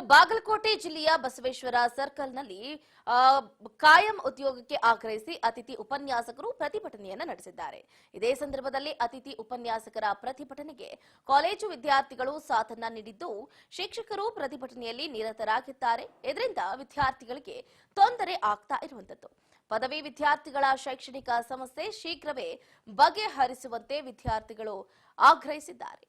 ಬಾಗಲಕೋಟೆ ಜಿಲ್ಲೆಯ ಬಸವೇಶ್ವರ ಸರ್ಕಲ್ನಲ್ಲಿ ಕಾಯಂ ಉದ್ಯೋಗಕ್ಕೆ ಆಗ್ರಹಿಸಿ ಅತಿಥಿ ಉಪನ್ಯಾಸಕರು ಪ್ರತಿಭಟನೆಯನ್ನು ನಡೆಸಿದ್ದಾರೆ. ಇದೇ ಸಂದರ್ಭದಲ್ಲಿ ಅತಿಥಿ ಉಪನ್ಯಾಸಕರ ಪ್ರತಿಭಟನೆಗೆ ಕಾಲೇಜು ವಿದ್ಯಾರ್ಥಿಗಳು ಸಾಥನ್ನ ನೀಡಿದ್ದು, ಶಿಕ್ಷಕರು ಪ್ರತಿಭಟನೆಯಲ್ಲಿ ನಿರತರಾಗಿದ್ದಾರೆ. ಇದರಿಂದ ವಿದ್ಯಾರ್ಥಿಗಳಿಗೆ ತೊಂದರೆ ಆಗ್ತಾ ಇರುವಂತದ್ದು ಪದವಿ ವಿದ್ಯಾರ್ಥಿಗಳ ಶೈಕ್ಷಣಿಕ ಸಮಸ್ಯೆ ಶೀಘ್ರವೇ ಬಗೆಹರಿಸುವಂತೆ ವಿದ್ಯಾರ್ಥಿಗಳು ಆಗ್ರಹಿಸಿದ್ದಾರೆ.